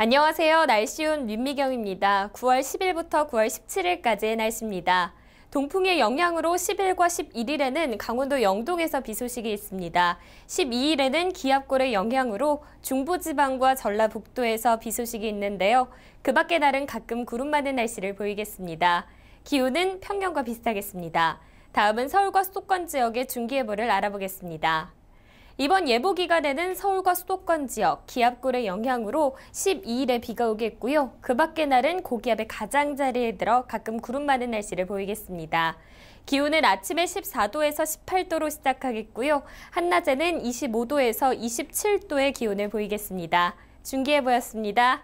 안녕하세요. 날씨온 윤미경입니다. 9월 10일부터 9월 17일까지의 날씨입니다. 동풍의 영향으로 10일과 11일에는 강원도 영동에서 비 소식이 있습니다. 12일에는 기압골의 영향으로 중부지방과 전라북도에서 비 소식이 있는데요. 그 밖의 날은 가끔 구름 많은 날씨를 보이겠습니다. 기온은 평년과 비슷하겠습니다. 다음은 서울과 수도권 지역의 중기예보를 알아보겠습니다. 이번 예보 기간에는 서울과 수도권 지역 기압골의 영향으로 12일에 비가 오겠고요. 그 밖의 날은 고기압의 가장자리에 들어 가끔 구름 많은 날씨를 보이겠습니다. 기온은 아침에 14도에서 18도로 시작하겠고요. 한낮에는 25도에서 27도의 기온을 보이겠습니다. 중기예보였습니다.